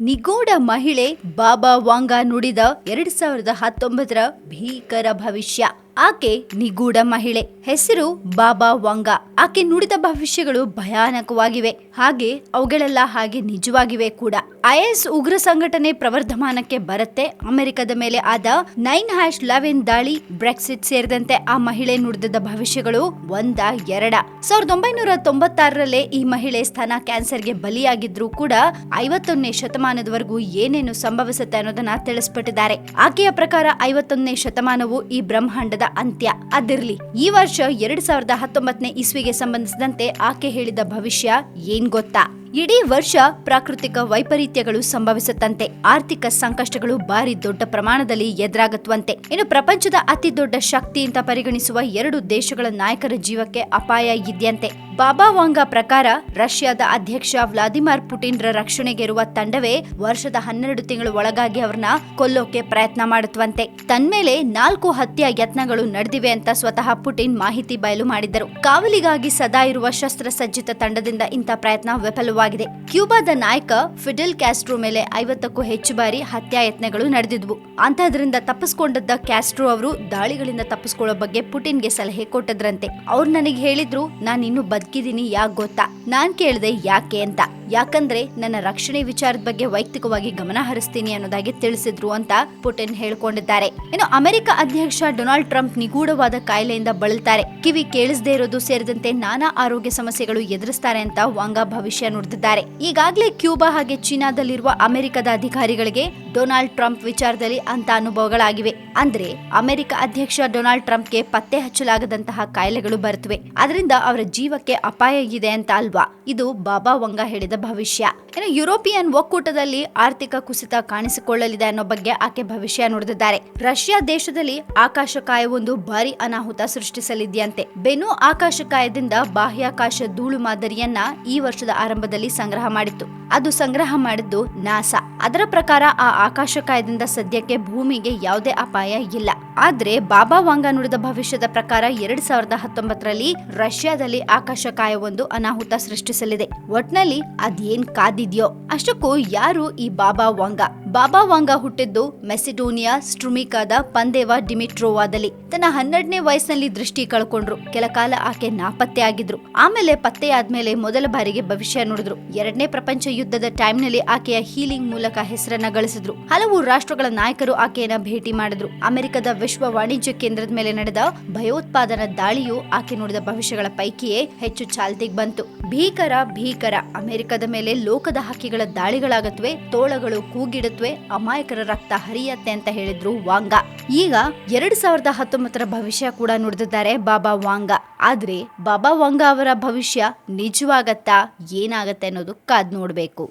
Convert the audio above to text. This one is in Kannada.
ನಿಗೂಢ ಮಹಿಳೆ ಬಾಬಾ ವಾಂಗಾ ನುಡಿದ ಎರಡು ಸಾವಿರದ ಹತ್ತೊಂಬತ್ತರ ಭೀಕರ ಭವಿಷ್ಯ. ಆಕೆ ನಿಗೂಢ ಮಹಿಳೆ. ಹೆಸರು ಬಾಬಾ ವಂಗ. ಆಕೆ ನುಡಿದ ಭವಿಷ್ಯಗಳು ಭಯಾನಕವಾಗಿವೆ. ಹಾಗೆ ಅವುಗಳೆಲ್ಲ ಹಾಗೆ ನಿಜವಾಗಿವೆ ಕೂಡ. ಐಎಸ್ ಉಗ್ರ ಸಂಘಟನೆ ಪ್ರವರ್ಧಮಾನಕ್ಕೆ ಬರುತ್ತೆ. ಅಮೆರಿಕದ ಮೇಲೆ ಆದ ನೈನ್ ಹ್ಯಾಶ್ ಲೆವೆನ್ ದಾಳಿ, ಬ್ರೆಕ್ಸಿಟ್ ಸೇರಿದಂತೆ ಆ ಮಹಿಳೆ ನುಡಿದ ಭವಿಷ್ಯಗಳು ಒಂದ ಎರಡ. ಸಾವಿರದ ಒಂಬೈನೂರ ತೊಂಬತ್ತಾರರಲ್ಲೇ ಈ ಮಹಿಳೆ ಸ್ತನ ಕ್ಯಾನ್ಸರ್ಗೆ ಬಲಿಯಾಗಿದ್ರು ಕೂಡ ಐವತ್ತೊಂದನೇ ಶತಮಾನದವರೆಗೂ ಏನೇನು ಸಂಭವಿಸುತ್ತೆ ಅನ್ನೋದನ್ನ ತಿಳಿಸ್ಬಿಟ್ಟಿದ್ದಾರೆ ಆಕೆಯ ಪ್ರಕಾರ ಐವತ್ತೊಂದನೇ ಶತಮಾನವು ಈ ಬ್ರಹ್ಮಾಂಡದ ಅಂತ್ಯ ಅದಿರ್ಲಿ. ಈ ವರ್ಷ ಎರಡ್ ಸಾವಿರದ ಹತ್ತೊಂಬತ್ತನೇ ಇಸ್ವಿಗೆ ಸಂಬಂಧಿಸಿದಂತೆ ಆಕೆ ಹೇಳಿದ ಭವಿಷ್ಯ ಏನ್ ಗೊತ್ತಾ? ಇಡೀ ವರ್ಷ ಪ್ರಾಕೃತಿಕ ವೈಪರೀತ್ಯಗಳು ಸಂಭವಿಸುತ್ತಂತೆ. ಆರ್ಥಿಕ ಸಂಕಷ್ಟಗಳು ಭಾರಿ ದೊಡ್ಡ ಪ್ರಮಾಣದಲ್ಲಿ ಎದುರಾಗತ್ವಂತೆ ಇನ್ನು ಪ್ರಪಂಚದ ಅತಿ ದೊಡ್ಡ ಶಕ್ತಿ ಅಂತ ಪರಿಗಣಿಸುವ ಎರಡು ದೇಶಗಳ ನಾಯಕರ ಜೀವಕ್ಕೆ ಅಪಾಯ ಇದೆಯಂತೆ. ಬಾಬಾ ವಾಂಗಾ ಪ್ರಕಾರ ರಷ್ಯಾದ ಅಧ್ಯಕ್ಷ ವ್ಲಾದಿಮಿರ್ ಪುಟಿನ್ರ ರಕ್ಷಣೆಗೆ ಇರುವ ತಂಡವೇ ವರ್ಷದ ಹನ್ನೆರಡು ತಿಂಗಳು ಒಳಗಾಗಿ ಅವ್ರನ್ನ ಕೊಲ್ಲೋಕೆ ಪ್ರಯತ್ನ ಮಾಡುತ್ತವಂತೆ ತನ್ಮೇಲೆ ನಾಲ್ಕು ಹತ್ಯಾ ಯತ್ನಗಳು ನಡೆದಿವೆ ಅಂತ ಸ್ವತಃ ಪುಟಿನ್ ಮಾಹಿತಿ ಬಯಲು ಮಾಡಿದ್ದರು. ಕಾವಲಿಗಾಗಿ ಸದಾ ಇರುವ ಶಸ್ತ್ರಸಜ್ಜಿತ ತಂಡದಿಂದ ಇಂಥ ಪ್ರಯತ್ನ ವಿಫಲವಾಗಿದೆ. ಕ್ಯೂಬಾದ ನಾಯಕ ಫಿಡೆಲ್ ಕ್ಯಾಸ್ಟ್ರೋ ಮೇಲೆ ಐವತ್ತಕ್ಕೂ ಹೆಚ್ಚು ಬಾರಿ ಹತ್ಯಾಯತ್ನಗಳು ನಡೆದಿದ್ವು. ಅಂತಹದ್ರಿಂದ ತಪ್ಪಿಸಿಕೊಂಡಿದ್ದ ಕ್ಯಾಸ್ಟ್ರೋ ಅವರು ದಾಳಿಗಳಿಂದ ತಪ್ಪಿಸ್ಕೊಳ್ಳೋ ಬಗ್ಗೆ ಪುಟಿನ್ಗೆ ಸಲಹೆ ಕೊಟ್ಟದ್ರಂತೆ. ಅವ್ರು ನನಗೆ ಹೇಳಿದ್ರು, ನಾನಿನ್ನು ಇನ್ನು ಬದುಕಿದೀನಿ ಯಾಕೆ ಗೊತ್ತಾ? ನಾನ್ ಕೇಳಿದೆ ಯಾಕೆ ಅಂತ. ಯಾಕಂದ್ರೆ ನನ್ನ ರಕ್ಷಣೆ ವಿಚಾರದ ಬಗ್ಗೆ ವೈಯಕ್ತಿಕವಾಗಿ ಗಮನ ಹರಿಸ್ತೀನಿ ಅನ್ನೋದಾಗಿ ತಿಳಿಸಿದ್ರು ಅಂತ ಪುಟಿನ್ ಹೇಳ್ಕೊಂಡಿದ್ದಾರೆ. ಇನ್ನು ಅಮೆರಿಕ ಅಧ್ಯಕ್ಷ ಡೊನಾಲ್ಡ್ ಟ್ರಂಪ್ ನಿಗೂಢವಾದ ಕಾಯಿಲೆಯಿಂದ ಬಳಲ್ತಾರೆ. ಕಿವಿ ಕೇಳಿಸದೇ ಇರೋದು ಸೇರಿದಂತೆ ನಾನಾ ಆರೋಗ್ಯ ಸಮಸ್ಯೆಗಳು ಎದುರಿಸ್ತಾರೆ ಅಂತ ವಾಂಗಾ ಭವಿಷ್ಯ ನುಡಿದಿದ್ದಾರೆ. ಈಗಾಗಲೇ ಕ್ಯೂಬಾ ಹಾಗೆ ಚೀನಾದಲ್ಲಿರುವ ಅಮೆರಿಕದ ಅಧಿಕಾರಿಗಳಿಗೆ ಡೊನಾಲ್ಡ್ ಟ್ರಂಪ್ ವಿಚಾರದಲ್ಲಿ ಅಂತ ಅನುಭವಗಳಾಗಿವೆ. ಅಂದ್ರೆ ಅಮೆರಿಕ ಅಧ್ಯಕ್ಷ ಡೊನಾಲ್ಡ್ ಟ್ರಂಪ್ಗೆ ಪತ್ತೆ ಹಚ್ಚಲಾಗದಂತಹ ಕಾಯಿಲೆಗಳು ಬರುತ್ತವೆ ಅದರಿಂದ ಅವರ ಜೀವಕ್ಕೆ ಅಪಾಯ ಇದೆ ಅಂತ ಅಲ್ವಾ? ಇದು ಬಾಬಾ ವಂಗ ಹೇಳಿದ ಭವಿಷ್ಯ. ಏನೋ ಯುರೋಪಿಯನ್ ಒಕ್ಕೂಟದಲ್ಲಿ ಆರ್ಥಿಕ ಕುಸಿತ ಕಾಣಿಸಿಕೊಳ್ಳಲಿದೆ ಅನ್ನೋ ಬಗ್ಗೆ ಆಕೆ ಭವಿಷ್ಯ ನುಡಿದಿದ್ದಾರೆ. ರಷ್ಯಾ ದೇಶದಲ್ಲಿ ಆಕಾಶಕಾಯ ಒಂದು ಭಾರಿ ಅನಾಹುತ ಸೃಷ್ಟಿಸಲಿದೆಯಂತೆ. ಬೆನು ಆಕಾಶಕಾಯದಿಂದ ಬಾಹ್ಯಾಕಾಶ ಧೂಳು ಮಾದರಿಯನ್ನ ಈ ವರ್ಷದ ಆರಂಭದಲ್ಲಿ ಸಂಗ್ರಹ ಮಾಡಿತ್ತು. ಅದು ಸಂಗ್ರಹ ಮಾಡಿದ್ದು ನಾಸಾ. ಅದರ ಪ್ರಕಾರ ಆ ಆಕಾಶಕಾಯದಿಂದ ಸದ್ಯಕ್ಕೆ ಭೂಮಿಗೆ ಯಾವುದೇ ಅಪಾಯ ಇಲ್ಲ. ಆದ್ರೆ ಬಾಬಾ ವಾಂಗ ನುಡಿದ ಭವಿಷ್ಯದ ಪ್ರಕಾರ ಎರಡ್ ಸಾವಿರದ ಹತ್ತೊಂಬತ್ತರಲ್ಲಿ ರಷ್ಯಾದಲ್ಲಿ ಆಕಾಶಕಾಯವೊಂದು ಅನಾಹುತ ಸೃಷ್ಟಿಸಲಿದೆ. ಒಟ್ನಲ್ಲಿ ಅದೇನ್ ಕಾದಿದ್ಯೋ ಅಷ್ಟಕ್ಕೂ ಯಾರು ಈ ಬಾಬಾ ವಾಂಗ? ಬಾಬಾ ವಾಂಗ ಹುಟ್ಟಿದ್ದು ಮೆಸಿಡೋನಿಯಾ ಸ್ಟ್ರುಮಿಕಾದ ಪಂದೇವ ಡಿಮಿಟ್ರೋವಾದಲ್ಲಿ. ತನ್ನ ಹನ್ನೆರಡನೇ ವಯಸ್ಸಿನಲ್ಲಿ ದೃಷ್ಟಿ ಕಳ್ಕೊಂಡ್ರು. ಕೆಲ ಕಾಲ ಆಕೆ ನಾಪತ್ತೆ ಆಗಿದ್ರು. ಆಮೇಲೆ ಪತ್ತೆಯಾದ್ಮೇಲೆ ಮೊದಲ ಬಾರಿಗೆ ಭವಿಷ್ಯ ನೋಡಿದ್ರು. ಎರಡನೇ ಪ್ರಪಂಚ ಯುದ್ಧದ ಟೈಮ್ನಲ್ಲಿ ಆಕೆಯ ಹೀಲಿಂಗ್ ಮೂಲಕ ಹೆಸರನ್ನ ಗಳಿಸಿದ್ರು. ಹಲವು ರಾಷ್ಟ್ರಗಳ ನಾಯಕರು ಆಕೆಯನ್ನ ಭೇಟಿ ಮಾಡಿದ್ರು. ಅಮೆರಿಕದ ವಿಶ್ವ ವಾಣಿಜ್ಯ ಕೇಂದ್ರದ ಮೇಲೆ ನಡೆದ ಭಯೋತ್ಪಾದನಾ ದಾಳಿಯು ಆಕೆ ನೋಡಿದ ಭವಿಷ್ಯಗಳ ಪೈಕಿಯೇ ಹೆಚ್ಚು ಚಾಲ್ತಿಗೆ ಬಂತು. ಭೀಕರ ಭೀಕರ. ಅಮೆರಿಕದ ಮೇಲೆ ಲೋಕದ ಹಕ್ಕಿಗಳ ದಾಳಿಗಳಾಗತ್ವೆ, ತೋಳಗಳು ಕೂಗಿಡತ್ವೆ, ಅಮಾಯಕರ ರಕ್ತ ಹರಿಯತ್ತೆ ಅಂತ ಹೇಳಿದ್ರು ವಾಂಗ. ಈಗ ಎರಡ್ ಸಾವಿರದ ಹತ್ತೊಂಬತ್ತರ ಭವಿಷ್ಯ ಕೂಡ ನುಡಿದಿದ್ದಾರೆ ಬಾಬಾ ವಾಂಗ. ಆದ್ರೆ ಬಾಬಾ ವಾಂಗ ಅವರ ಭವಿಷ್ಯ ನಿಜವಾಗತ್ತಾ ಏನಾಗತ್ತೆ ಅನ್ನೋದು ಕಾದ್ ನೋಡ್ಬೇಕು.